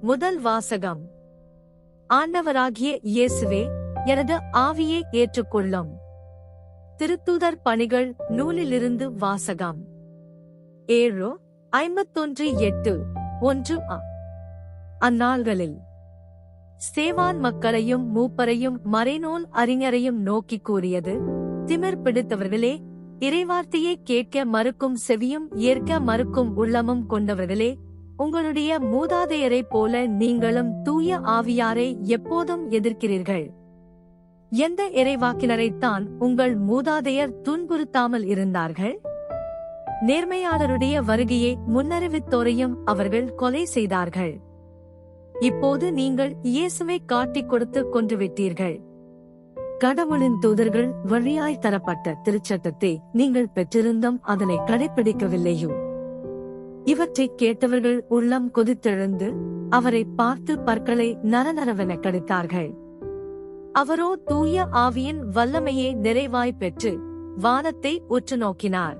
முதல் வாசகம். ஆண்டவராகிய இயேசுவே எனது ஆவியை ஏற்றுக்கொள்ளும். திருத்தூதர் பணிகள் நூலிலிருந்து வாசகம். ஏழு ஐம்பத்தொன்று எட்டு ஒன்று அ. அந்நாள்களில் சேவான் மக்களையும் மூப்பரையும் மறைநூல் அறிஞரையும் நோக்கி கூறியது திமிர் பிடித்தவர்களே இறைவார்த்தையை கேட்க மறுக்கும் செவியும் ஏற்க மறுக்கும் உள்ளமும் கொண்டவர்களே உங்களுடைய மூதாதையரைப் போல நீங்களும் தூய ஆவியாரை எப்போதும் எதிர்க்கிறீர்கள். எந்த இறைவாக்கினரைத்தான் உங்கள் மூதாதையர் துன்புறுத்தாமல் இருந்தார்கள்? நேர்மையாளருடைய வருகையை முன்னறிவித்தோரையும் அவர்கள் கொலை செய்தார்கள். இப்போது நீங்கள் இயேசுவை காட்டிக் கொடுத்து கொன்றுவிட்டீர்கள். கடவுளின் தூதர்கள் வழியாய் தரப்பட்ட திருச்சட்டத்தை நீங்கள் பெற்றிருந்தும் அதனை கடைபிடிக்கவில்லையோ இவற்றை கேட்டவர்கள் உள்ளம் கொதித்தெழுந்து அவரை பார்த்து பற்களை நரநரவென கடித்தார்கள். அவரோ தூய ஆவியின் வல்லமையை நிறைவாய் பெற்று வானத்தை உற்று நோக்கினார்.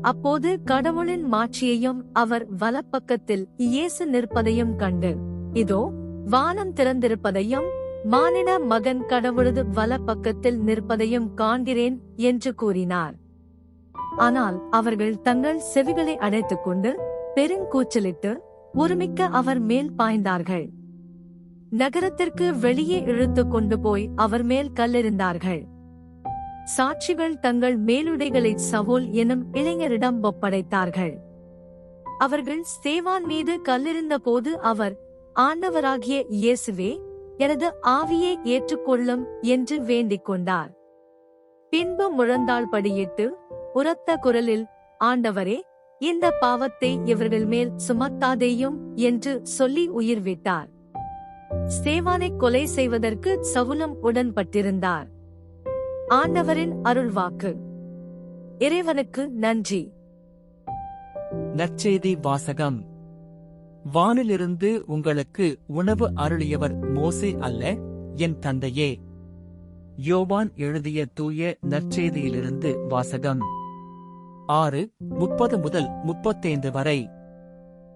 அப்போது கடவுளின் மாட்சியையும் அவர் வலப்பக்கத்தில் இயேசு நிற்பதையும் கண்டு இதோ வானம் திறந்திருப்பதையும் மானிட மகன் கடவுளது வல பக்கத்தில் நிற்பதையும் காண்கிறேன் என்று கூறினார். ஆனால் அவர்கள் தங்கள் செவிகளை அடைத்துக் கொண்டு பெருங்கூச்சலிட்டு ஒருமிக்க அவர் மேல் பாய்ந்தார்கள். நகரத்திற்கு வெளியே இழுத்துக் கொண்டு போய் அவர் மேல் கல்லெறிந்தார்கள். சாட்சிகள் தங்கள் மேலுடைகளை சவோல் எனும் இளைஞரிடம் ஒப்படைத்தார்கள். அவர்கள் சேவான் மீது கல்லெறிந்த போது அவர் ஆண்டவராகிய இயேசுவே எனது ஆவியை ஏற்றுக்கொள்ளும் என்று வேண்டிக் கொண்டார். பின்பு முழந்தாள் படியிட்டு உரத்த குரலில் ஆண்டவரே இந்த பாவத்தை இவர்கள் மேல் சுமத்தாதேயும் என்று சொல்லி உயிர் விட்டார். ஸ்தேவானை கொலை செய்வதற்கு சவுலம் உடன்பட்டிருந்தார். ஆண்டவரின் அருள்வாக்கு. இறைவனுக்கு நன்றி. நற்செய்தி வாசகம். வானிலிருந்து உங்களுக்கு உணவு அருளியவர் மோசே அல்ல என் தந்தையே. யோவான் எழுதிய தூய நற்செய்தியிலிருந்து வாசகம். ஆறு முப்பது முதல் முப்பத்தைந்து வரை.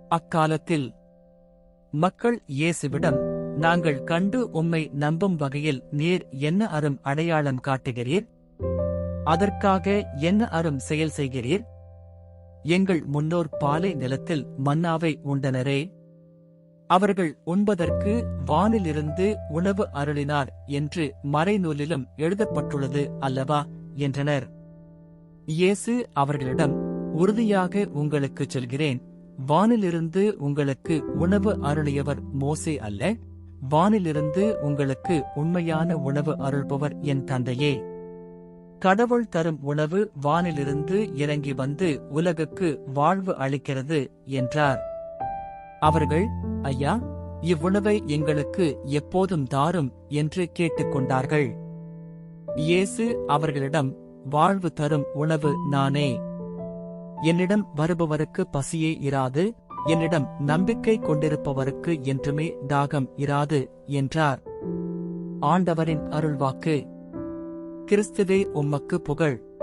அக்காலத்தில் மக்கள் இயேசுவிடம் நாங்கள் கண்டு உம்மை நம்பும் வகையில் நீர் என்ன அரும் அடையாளம் காட்டுகிறீர்? அதற்காக என்ன அரும் செயல் செய்கிறீர்? எங்கள் முன்னோர் பாலை நிலத்தில் மன்னாவை உண்டனரே. அவர்கள் உண்பதற்கு வானிலிருந்து உணவு அருளினார் என்று மறைநூலிலும் எழுதப்பட்டுள்ளது அல்லவா என்றனர். இயேசு அவர்களிடம் உறுதியாக உங்களுக்குச் சொல்கிறேன் வானிலிருந்து உங்களுக்கு உணவு அருளியவர் மோசே அல்ல வானிலிருந்து உங்களுக்கு உண்மையான உணவு அருள்பவர் என் தந்தையே. கடவுள் தரும் உணவு வானிலிருந்து இறங்கி வந்து உலகுக்கு வாழ்வு அளிக்கிறது என்றார். அவர்கள் ஐயா இவ்வுணவை எங்களுக்கு எப்போதும் தாரும் என்று கேட்டுக்கொண்டார்கள் இயேசு அவர்களிடம் வாழ்வு தரும் உணவு நானே. என்னிடம் வருபவருக்கு பசியே இராது என்னிடம் நம்பிக்கை கொண்டிருப்பவருக்கு என்றுமே தாகம் இராது என்றார். ஆண்டவரின் அருள்வாக்கு கிறிஸ்துவே உம்மக்கு புகழ்.